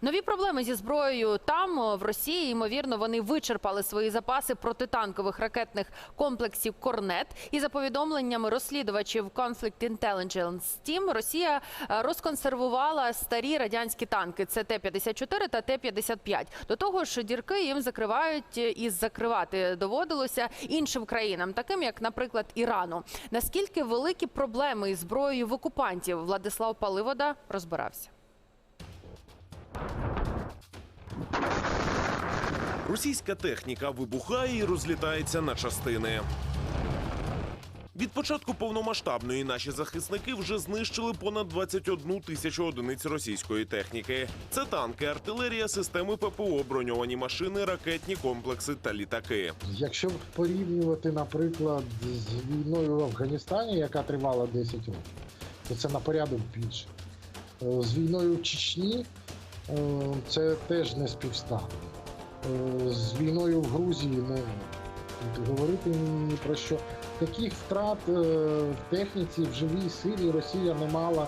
Нові проблеми зі зброєю там в Росії. Ймовірно, вони вичерпали свої запаси протитанкових ракетних комплексів Корнет. І за повідомленнями розслідувачів Conflict Intelligence Team, Росія е, розконсервувала старі радянські танки. Це Т-54 та Т-55. До того ж, дірки їм закривають і закривати доводилося іншим країнам, таким як, наприклад, Ірану. Наскільки великі проблеми із зброєю в окупантів Владислав Паливода розбирався. Російська техніка вибухає і розлітається на частини. Від початку повномасштабної наші захисники вже знищили понад 21 тисячу одиниць російської техніки. Це танки, артилерія, системи ППО, броньовані машини, ракетні комплекси та літаки. Якщо порівнювати, наприклад, з війною в Афганістані, яка тривала 10 років, то це на порядок більше. Е, З війною в Чечні е, це теж не співставно. Е, З війною в Грузії ну, говорити ні про що. Таких втрат е, в техніці в живій силі Росія не мала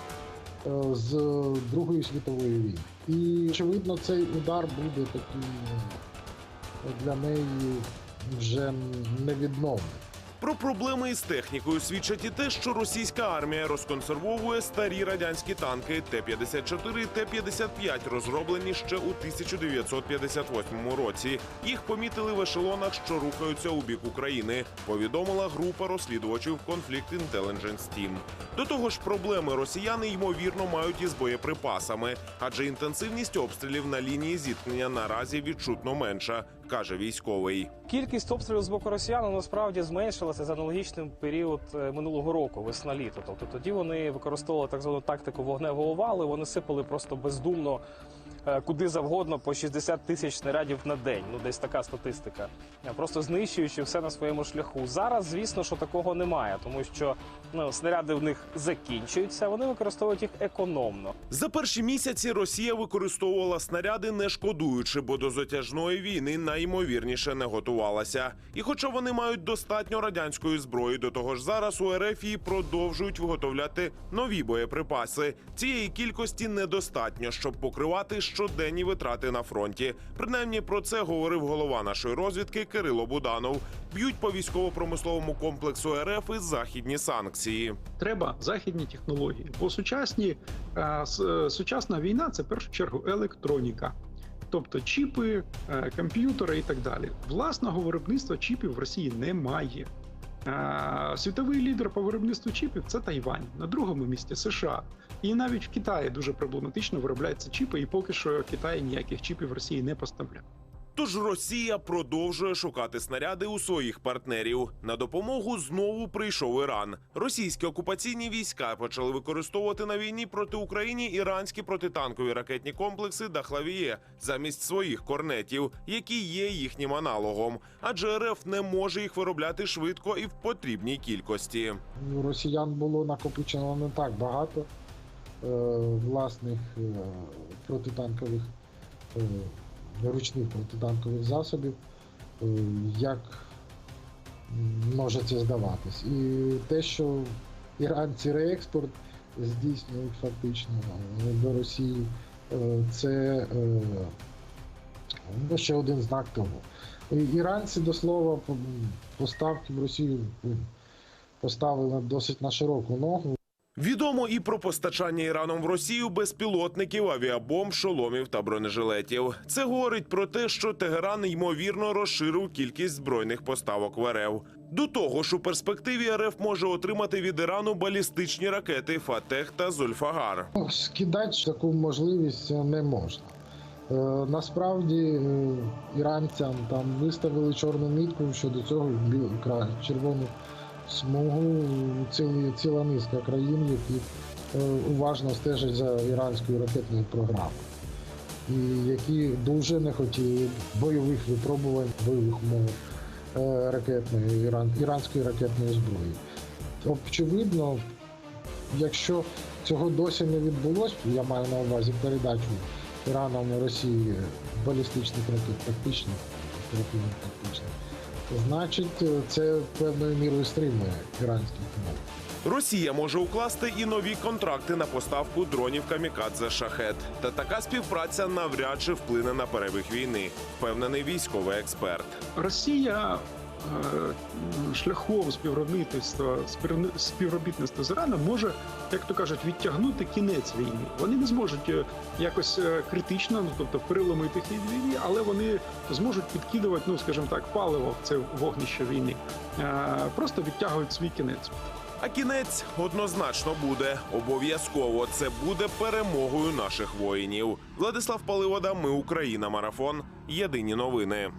е, з Другої світової війни. І очевидно, цей удар буде такий для неї вже невідновний. Про проблеми із технікою свідчить і те, що російська армія розконсервовує старі радянські танки Т-54 Т-55, розроблені ще у 1958 році. Їх помітили в ешелонах, що рухаються у бік України. Повідомила група розслідувачів Conflict Intelligence Team. До того ж, проблеми росіяни ймовірно мають із боєприпасами, адже інтенсивність обстрілів на лінії зіткнення наразі відчутно менша, каже військовий. Кількість обстрілів з боку росіян ну, насправді зменшилася за аналогічним період е, минулого року, весна-літо. Тобто тоді вони використовували так звану тактику вогневого валу. Вони сипали просто бездумно куди завгодно по 60 тисяч снарядів на день. Ну десь така статистика. Е, Просто знищуючи все на своєму шляху. Зараз, звісно, що такого немає, тому що ну, снаряди в них закінчуються. Вони використовують їх економно. За перші місяці Росія використовувала снаряди не шкодуючи, бо до затяжної війни найімовірніше не готувалася. І хоча вони мають достатньо радянської зброї, до того ж зараз у РФ її продовжують виготовляти нові боєприпаси. Цієї кількості недостатньо, щоб покривати щоденні витрати на фронті. Принаймні про це говорив голова нашої розвідки Кирило Буданов. Б'ють по військово-промисловому комплексу РФ і західні санкції. треба західні технології. Бо сучасні е, е, сучасна війна це в першу чергу електроніка, тобто чіпи, е, комп'ютери і так далі. Власного виробництва чіпів в Росії немає. Е, Світовий лідер по виробництву чіпів це Тайвань, на другому місці США. І навіть в Китаї дуже проблематично виробляються чіпи, і поки що Китай ніяких чіпів Росії не поставляє. Тож Росія продовжує шукати снаряди у своїх партнерів. На допомогу знову прийшов Іран. Російські окупаційні війська почали використовувати на війні проти України іранські протитанкові ракетні комплекси Дахлавіє замість своїх корнетів, які є їхнім аналогом. Адже РФ не може їх виробляти швидко і в потрібній кількості. У росіян було накопичено не так багато е, власних е, протитанкових е, ручних протитанкових засобів, е, як може це здаватись. І те, що іранці реекспорт здійснюють фактично е, до Росії, е, це ну, ще один знак того. Іранці до слова поставки в Росію поставили досить на широку ногу. Відомо і про постачання Іраном в Росію безпілотників, авіабомб, шоломів та бронежилетів. Це говорить про те, що Тегеран ймовірно розширив кількість збройних поставок в РФ. До того ж, у перспективі РФ може отримати від Ірану балістичні ракети Фатех та Зульфагар. Ну, Скидати таку можливість не можна. Е, насправді іранцям там виставили чорну мітку щодо цього червону смугу цілі, ціла низка країн, які е, уважно стежать за іранською ракетною програмою. І які дуже не хотіли бойових випробувань, бойових умов е, ракетної, іран, іранської ракетної зброї. Очевидно, якщо цього досі не відбулось, я маю на увазі передачу Іраном Росії балістичних ракет тактичних, оперативних тактичних, значить це певною мірою стримує іранських умов. Росія може укласти і нові контракти на поставку дронів камікадзе шахет. Та така співпраця навряд чи вплине на перебіг війни, впевнений військовий експерт. Росія шляхом співробітництва співробітництва з Іраном може, як то кажуть, відтягнути кінець війни. Вони не зможуть е, якось е, критично, ну тобто переломити хід війни, але вони зможуть підкидувати, ну скажімо так, паливо в це вогнище війни. Е, Просто відтягують свій кінець. А кінець однозначно буде обов'язково. Це буде перемогою наших воїнів. Владислав Паливода. Ми Україна. Марафон. Єдині новини.